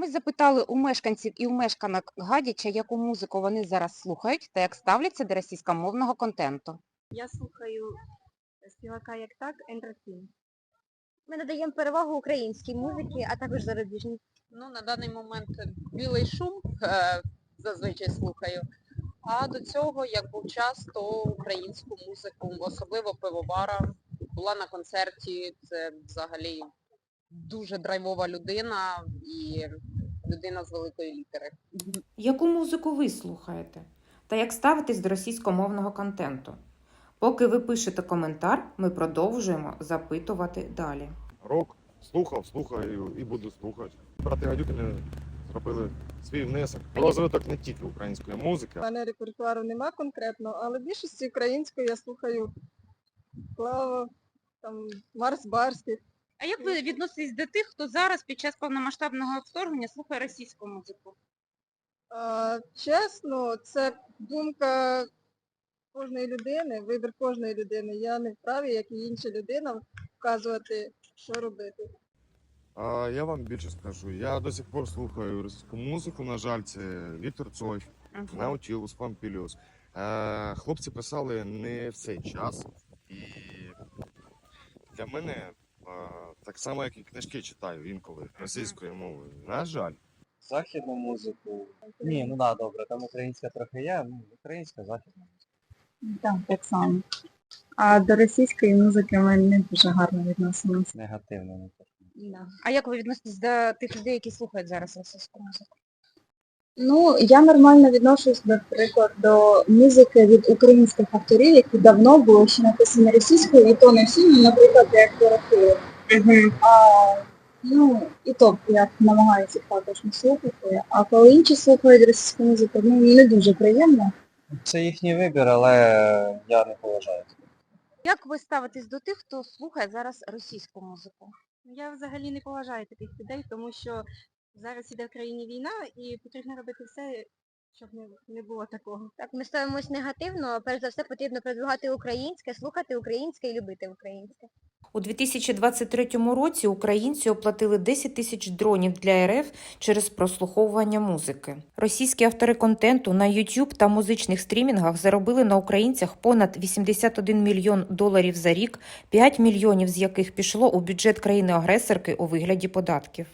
Ми запитали у мешканців і у мешканок Гадяча, яку музику вони зараз слухають та як ставляться до російськомовного контенту. Я слухаю співака як так, Ендрофін. Ми надаємо перевагу українській музиці, а також зарубіжній. Ну, на даний момент білий шум е, зазвичай слухаю. А до цього, як був час, то українську музику, особливо пивовара. Була на концерті, це взагалі дуже драйвова людина і людина з великої літери. Яку музику ви слухаєте? Та як ставитесь до російськомовного контенту? Поки ви пишете коментар, ми продовжуємо запитувати далі. рок. Слухав, слухаю і буду слухати. Брати Гадюкини зробили свій внесок. Розвиток не тільки української У музики. мене репертуару нема конкретно, але більшості українською я слухаю Клава, там Марс Барських. А як ви відноситесь до тих, хто зараз під час повномасштабного вторгнення слухає російську музику? А, чесно, це думка кожної людини, вибір кожної людини. Я не вправі, як і інша людина, вказувати, що робити. А я вам більше скажу. Я до сих пор слухаю російську музику. На жаль, це Віктор Цой, Наутілус, Пампіліус. Е, хлопці писали не в цей час. І для мене е, так само, як і книжки читаю інколи російською мовою. На жаль. Західну музику. Ні, ну да, добре, там українська трохи є, ну українська, західна. музика. Так, так само. А до російської музики ми не дуже гарно відносимося. Негативно не так. А як ви відноситесь до тих людей, які слухають зараз російську музику? Ну, я нормально відношусь, наприклад, до музики від українських авторів, які давно були ще написані російською, і то не всі, ну, наприклад, як Дорофеєв. А, ну, і то я намагаюся їх також не слухати. А коли інші слухають російську музику, ну, не дуже приємно. Це їхній вибір, але я не поважаю. Як ви ставитесь до тих, хто слухає зараз російську музику? Я взагалі не поважаю таких людей, тому що зараз іде в країні війна і потрібно робити все, щоб не, не було такого. Так, ми ставимось негативно, а перш за все потрібно продвигати українське, слухати українське і любити українське. У 2023 році українці оплатили 10 тисяч дронів для РФ через прослуховування музики. Російські автори контенту на YouTube та музичних стрімінгах заробили на українцях понад 81 мільйон доларів за рік, 5 мільйонів з яких пішло у бюджет країни-агресорки у вигляді податків.